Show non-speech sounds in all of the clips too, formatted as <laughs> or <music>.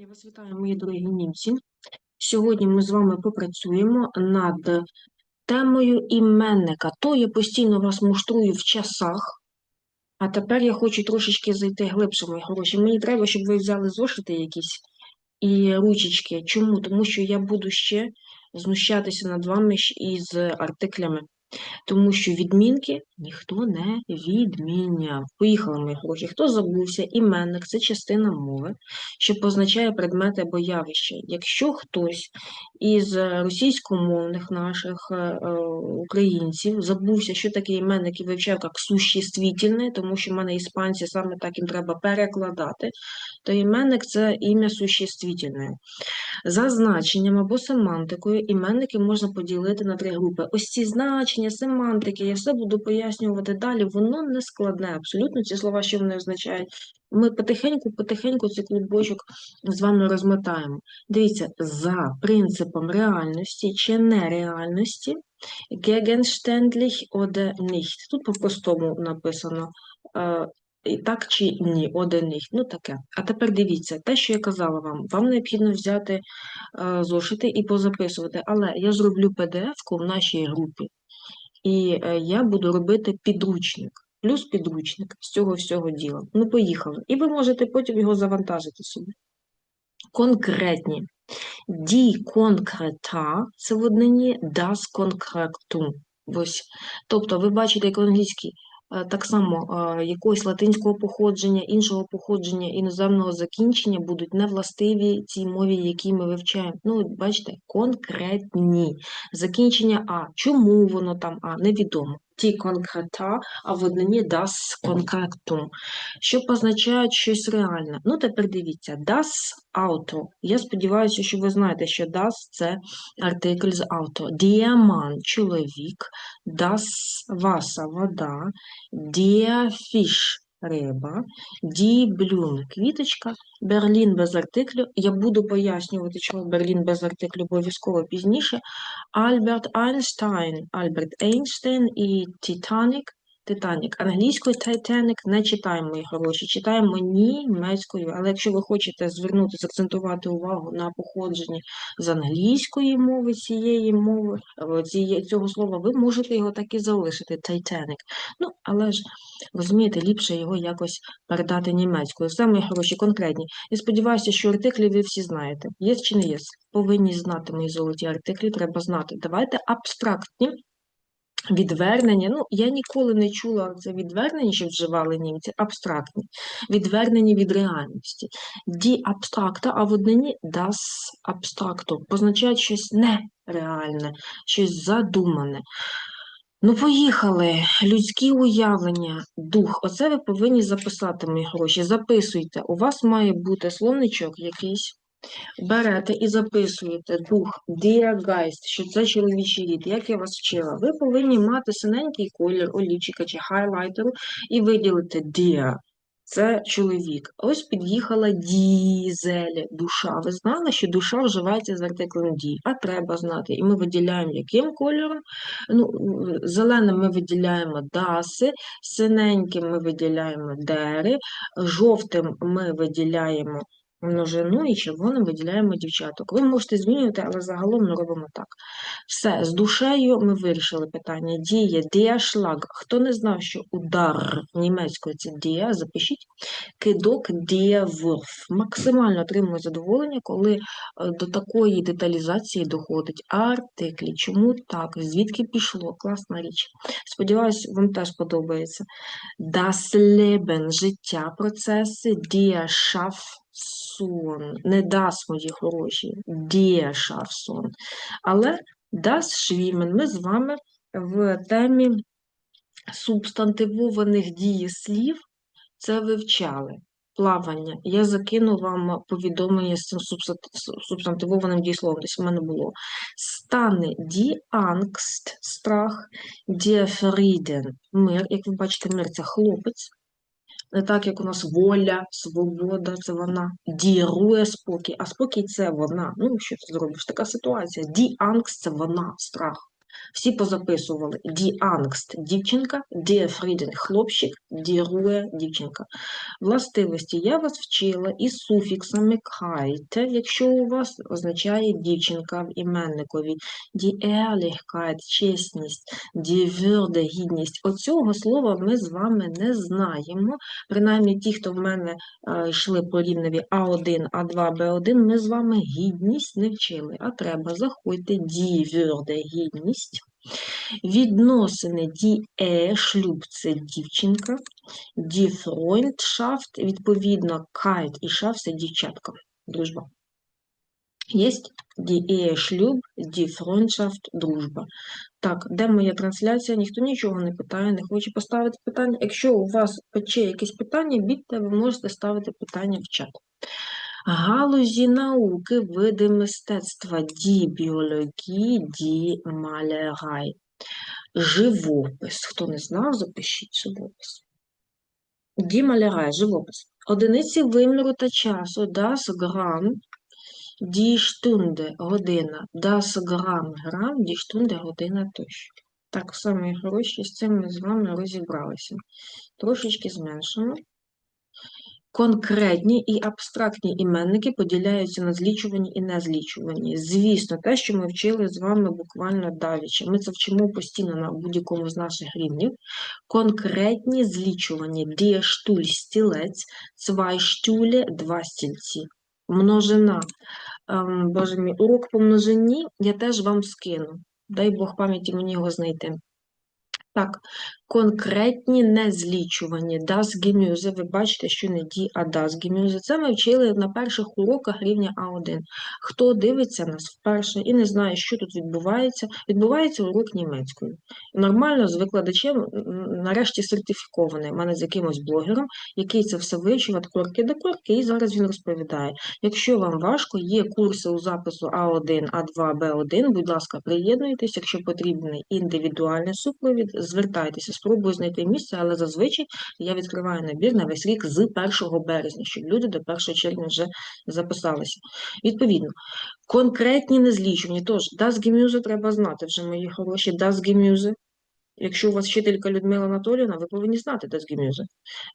Я вас вітаю, мої дорогі німці. Сьогодні ми з вами попрацюємо над темою іменника. То я постійно вас муштрую в часах, а тепер я хочу трошечки зайти глибше, мої хороші. Мені треба, щоб ви взяли зошити якісь і ручечки. Чому? Тому що я буду ще знущатися над вами із артиклями. Тому що відмінки ніхто не відміняв. Поїхали, мої хороші. Хто забувся? Іменник це частина мови, що позначає предмети або явища. Якщо хтось із е, російськомовних наших е, е, українців забувся, що таке іменник і вивчав як существительне, тому що в мене іспанці саме так їм треба перекладати, то іменник це ім'я существительне. За значенням або семантикою іменники можна поділити на три групи. Ось ці значення, семантики, я все буду пояснювати далі. Воно не складне, абсолютно ці слова, що вони означають. Ми потихеньку-потихеньку цей клубочок з вами розмотаємо. Дивіться, за принципом реальності чи нереальності, gegenständlich oder nicht. Тут по-простому написано. е, і так чи ні, один їх, ну таке. А тепер дивіться, те, що я казала вам, вам необхідно взяти е, зошити і позаписувати, але я зроблю PDF-ку в нашій групі, і е, я буду робити підручник, плюс підручник з цього всього діла. Ну, поїхали. І ви можете потім його завантажити собі. Конкретні. Дій конкрета це в однині das concretum. Ось. Тобто, ви бачите, як в англійській так само е, якогось латинського походження, іншого походження, іноземного закінчення будуть невластиві цій мові, які ми вивчаємо. Ну, бачите, конкретні. Закінчення А. Чому воно там А? Невідомо. Ті конкрета, а в однині das конкретум, що позначає щось реальне. Ну, тепер дивіться, das Auto. Я сподіваюся, що ви знаєте, що das – це артикль з auto. Діаман – чоловік, das Васа – вода, der Риба, die Blume – квіточка, Берлін без артиклю. Я буду пояснювати, чому Берлін без артиклю обов'язково пізніше. Альберт Айнштайн, Альберт Ейнштейн і Титанік. Титанік. Англійською Titanic не читаємо, мої хороші, читаємо німецькою. Але якщо ви хочете звернути, закцентувати увагу на походженні з англійської мови, цієї мови, е, цього слова, ви можете його так і залишити, Titanic. Ну, але ж, розумієте, ліпше його якось передати німецькою. Все, мої хороші, конкретні. Я сподіваюся, що артиклі ви всі знаєте. Є чи не є? Повинні знати мої золоті артиклі, треба знати. Давайте абстрактні. Відвернення, ну, я ніколи не чула це відвернення, що вживали німці, абстрактні. Відвернення від реальності. Ді абстракта, а в однині das абстракто позначають щось нереальне, щось задумане. Ну, поїхали. Людські уявлення, дух. Оце ви повинні записати, мої гроші. Записуйте. У вас має бути словничок якийсь. Берете і записуєте дух Geist, що це чоловічий рід. Як я вас вчила? Ви повинні мати синенький колір олівчика чи хайлайтеру і виділити Dear. Це чоловік. Ось під'їхала дізель, душа. Ви знали, що душа вживається з артиклем ді, а треба знати. І ми виділяємо яким кольором? Ну, Зеленим ми виділяємо даси, синеньким ми виділяємо дери, жовтим ми виділяємо множину і червоним виділяємо дівчаток. Ви можете змінювати, але загалом ми робимо так. Все, з душею ми вирішили питання. Діє, діашлаг. Хто не знав, що удар німецькою це дія, запишіть. Кидок, дієвурф. Максимально отримую задоволення, коли е, до такої деталізації доходить. Артиклі. Чому так? Звідки пішло? Класна річ. Сподіваюсь, вам теж подобається. Das Leben – життя, процеси, die Schaffson. Не das, мої хороші, die Schaffson. Але das Schwimmen ми з вами в темі субстантивованих дієслів це вивчали. Плавання. Я закину вам повідомлення з цим субстантивованим дієсловом, десь в мене було. Стани die Angst, страх, Frieden, мир. Як ви бачите, мир це хлопець. Не так, як у нас воля, свобода, це вона. дірує – спокій, а спокій це вона. Ну, що ти зробиш? Така ситуація. Ді, ангст – це вона, страх. Всі позаписували. Die Angst – дівчинка, Der Frieden – хлопчик, Die Ruhe – дівчинка. Властивості я вас вчила із суфіксами «kite», якщо у вас означає дівчинка в іменникові. Die Ehrlichkeit – чесність, Die Würde – гідність. Оцього слова ми з вами не знаємо. Принаймні ті, хто в мене е, йшли по рівневі А1, А2, Б1, ми з вами гідність не вчили, а треба заходьте Die Würde – гідність. Відносини die шлюб – це дівчинка. Die Freundschaft, відповідно, Kite і Schaft – це дівчатка, дружба. Єсть die шлюб, die Freundschaft, дружба. Так, де моя трансляція? Ніхто нічого не питає, не хоче поставити питання. Якщо у вас пече якесь питання, бідьте, ви можете ставити питання в чат. Галузі науки, види мистецтва, die біології, die Malerei. Живопис. Хто не знав, запишіть живопис. Die Malerei, живопис. Одиниці виміру та часу, das Gramm, die Stunde, година, das Gramm, грам, die Stunde, година тощо. Так, саме хороші, з цим ми з вами розібралися. Трошечки зменшимо. Конкретні і абстрактні іменники поділяються на злічувані і незлічувані. Звісно, те, що ми вчили з вами буквально давіче. Ми це вчимо постійно на будь-якому з наших рівнів. Конкретні злічувані Stuhl – стілець, Stühle – два стільці. Множина. Ем, Боже мій, урок по множині я теж вам скину. Дай Бог пам'яті мені його знайти. Так, конкретні незлічувані Gemüse, ви бачите, що не die, а Gemüse. Це ми вчили на перших уроках рівня А1. Хто дивиться нас вперше і не знає, що тут відбувається, відбувається урок німецькою. Нормально з викладачем, нарешті сертифікований, у мене з якимось блогером, який це все вивчив від корки до корки, і зараз він розповідає. Якщо вам важко, є курси у запису А1, А2, Б1, будь ласка, приєднуйтесь, якщо потрібний індивідуальний супровід, звертайтеся, спробую знайти місце, але зазвичай я відкриваю набір на весь рік з 1 березня, щоб люди до 1 червня вже записалися. Відповідно, конкретні незлічені, тож Gemüse треба знати вже, мої хороші, Gemüse. Якщо у вас вчителька Людмила Анатоліївна, ви повинні знати das Gemüse.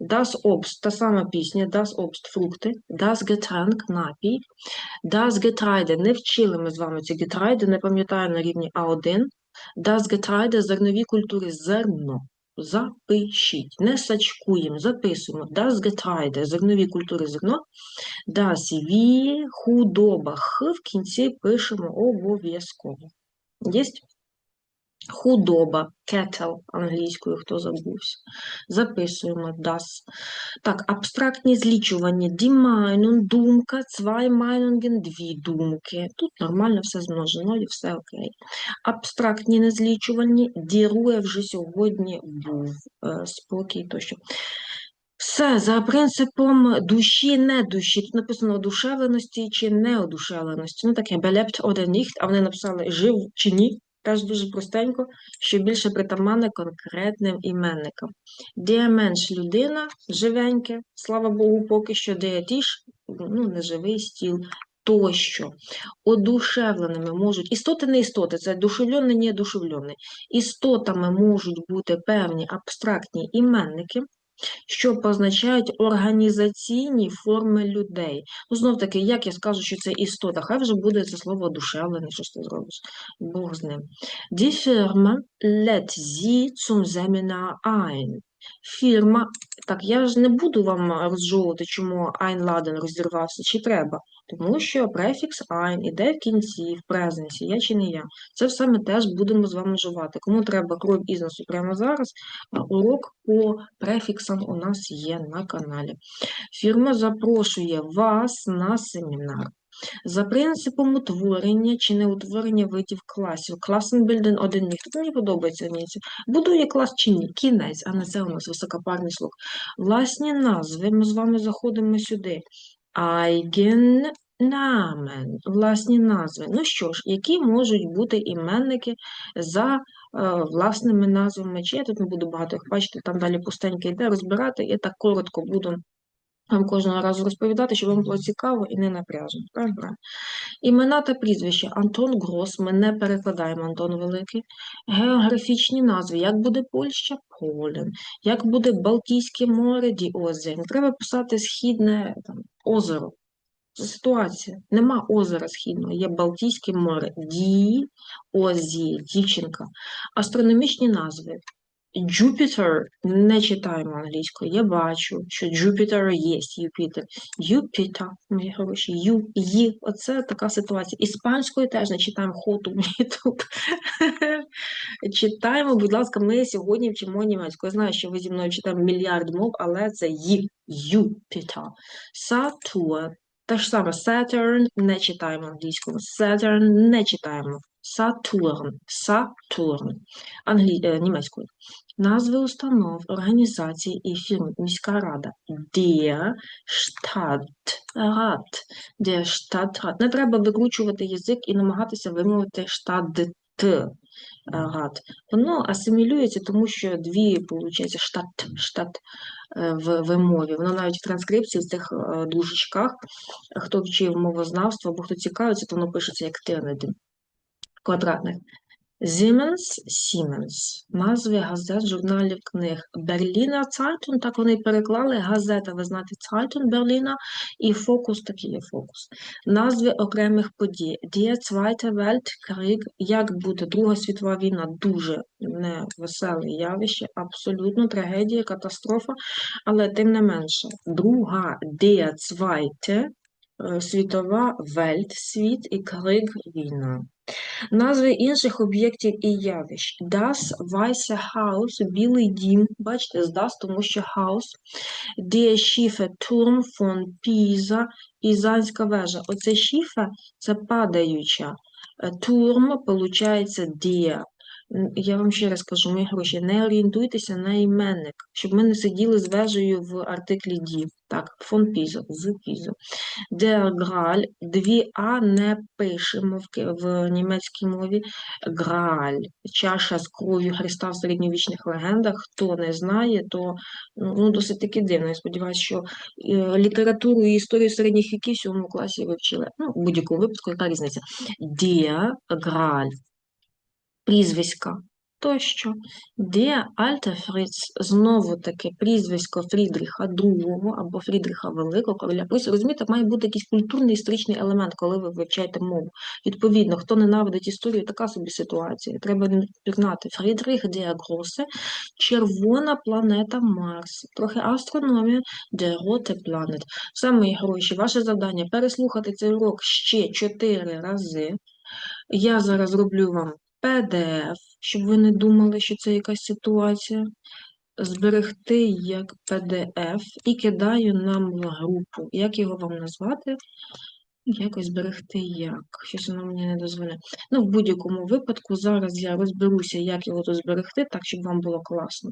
Das Obst, та сама пісня, das Obst – фрукти, das Getränk – напій, das Getreide, не вчили ми з вами ці Getreide, не пам'ятаю на рівні А1, das Getreide – зернові культури, зерно. Запишіть, не сачкуємо, записуємо. Das Getreide – зернові культури, зерно. Das wie – худоба, х в кінці пишемо обов'язково. Єсть? Худоба, cattle англійською, хто забувся. Записуємо das. Так, абстрактні злічування. Die Meinung, думка, zwei Meinungen, дві думки. Тут нормально все з множиною, все окей. Абстрактні незлічувальні. Die Ruhe вже сьогодні був е, спокій тощо. Все, за принципом душі, не душі. Тут написано одушевленості чи неодушевленості. Ну таке belebt oder nicht, а вони написали жив чи ні. Теж дуже простенько, що більше притаманне конкретним іменникам. Діаменш людина, живеньке, слава Богу, поки що діатіш, ну, неживий стіл, тощо. Одушевленими можуть, істоти не істоти, це душевлений, не одушевлений. Істотами можуть бути певні абстрактні іменники, що позначають організаційні форми людей. Ну, знов таки, як я скажу, що це істота, хай вже буде це слово одушевлене, що ти зробиш, Бог з ним. Die Firma lädt sie zum Seminar ein. Фірма, так, я ж не буду вам розжовувати, чому einladen розірвався, чи треба, тому що префікс ein іде в кінці, в презенсі, я чи не я. Це все ми теж будемо з вами жувати. Кому треба кров бізнесу прямо зараз, урок по префіксам у нас є на каналі. Фірма запрошує вас на семінар. За принципом утворення чи неутворення видів класів. Класенбільден один ніхто Тут мені подобається німці. Будує клас чи ні? Кінець, а не це у нас високопарний слух. Власні назви, ми з вами заходимо сюди. Eigennamen, власні назви. Ну що ж, які можуть бути іменники за е, власними назвами? Чи я тут не буду багато їх бачити, там далі пустенько йде розбирати, я так коротко буду вам кожного разу розповідати, щоб вам було цікаво і не напряжно. Правильно? Імена та прізвища Антон Грос, ми не перекладаємо Антон Великий. Географічні назви, як буде Польща, Полен, як буде Балтійське море, Діозер. Треба писати східне там, озеро. Ситуація. Нема озера східного, є Балтійське море. Ді, Озі, дівчинка. Астрономічні назви. Jupiter не читаємо англійською. Я бачу, що Jupiter є, Юпітер. Юпітер, мої хороші, Ю, Ї. Оце така ситуація. Іспанською теж не читаємо хоту тут. <laughs> Читаємо, будь ласка, ми сьогодні вчимо німецьку. Я знаю, що ви зі мною читаємо мільярд мов, але це Ї, Юпітер. Сатурн. Те ж саме Saturn не читаємо англійською. Saturn не читаємо. Saturn. Saturn. Англі... е, німецькою. Назви установ, організацій і фірм. Міська рада. Der Stadtrat. Der Stadtrat. Не треба викручувати язик і намагатися вимовити Stadt. Рад. Воно асимілюється, тому що дві, виходить, штат, штат е, в вимові. Воно навіть в транскрипції в цих е, дужечках, хто вчив мовознавство або хто цікавиться, то воно пишеться як тирнеди квадратних. Siemens, Siemens. Назви газет, журналів, книг. Berliner Zeitung, так вони переклали. Газета, ви знаєте, Zeitung Berliner. І фокус, такий є фокус. Назви окремих подій. Die Zweite Weltkrieg, як буде Друга світова війна, дуже невеселе явище, абсолютно трагедія, катастрофа, але тим не менше. Друга, Die Zweite, е, світова, Welt, світ і Krieg, війна. Назви інших об'єктів і явищ. Das Weiße Haus, білий дім. Бачите, з das, тому що Haus. Der Schiffe Turm von Pisa, Пізанська вежа. Оце шіфе – це падаюча. Turm, Турм, получається, der. Я вам ще раз кажу, мої гроші, не орієнтуйтеся на іменник, щоб ми не сиділи з вежею в артиклі ді. Так, фон Пізо, з Пізо. Der Грааль, дві А не пишемо в, в німецькій мові. Грааль, чаша з кров'ю Христа в середньовічних легендах. Хто не знає, то ну, ну, досить таки дивно. Я сподіваюся, що е, літературу і історію середніх віків в сьомому класі вивчили. Ну, в будь-якому випадку, яка різниця? Der Грааль прізвиська тощо. Де Альте Фриц знову таки прізвисько Фрідріха II або Фрідріха Великого короля. Ось розумієте, має бути якийсь культурний історичний елемент, коли ви вивчаєте мову. Відповідно, хто ненавидить історію, така собі ситуація. Треба знати Фрідріх де Гросе, червона планета Марс, трохи астрономія, де Роте Планет. Мої гроші, ваше завдання переслухати цей урок ще чотири рази. Я зараз роблю вам PDF, щоб ви не думали, що це якась ситуація. Зберегти як PDF і кидаю нам в групу. Як його вам назвати? Якось зберегти як. Щось воно мені не дозволяє. Ну, в будь-якому випадку, зараз я розберуся, як його тут зберегти, так, щоб вам було класно.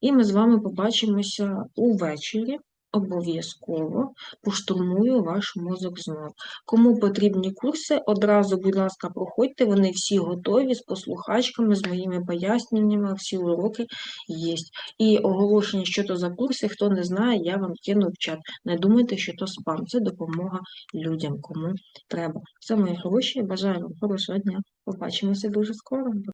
І ми з вами побачимося увечері. Обов'язково поштурмую ваш мозок знов. Кому потрібні курси, одразу, будь ласка, проходьте, вони всі готові з послухачками, з моїми поясненнями, всі уроки є. І оголошення, що то за курси, хто не знає, я вам кину в чат. Не думайте, що то спам, це допомога людям, кому треба. Все, мої хороші, бажаю вам хорошого дня. Побачимося дуже скоро.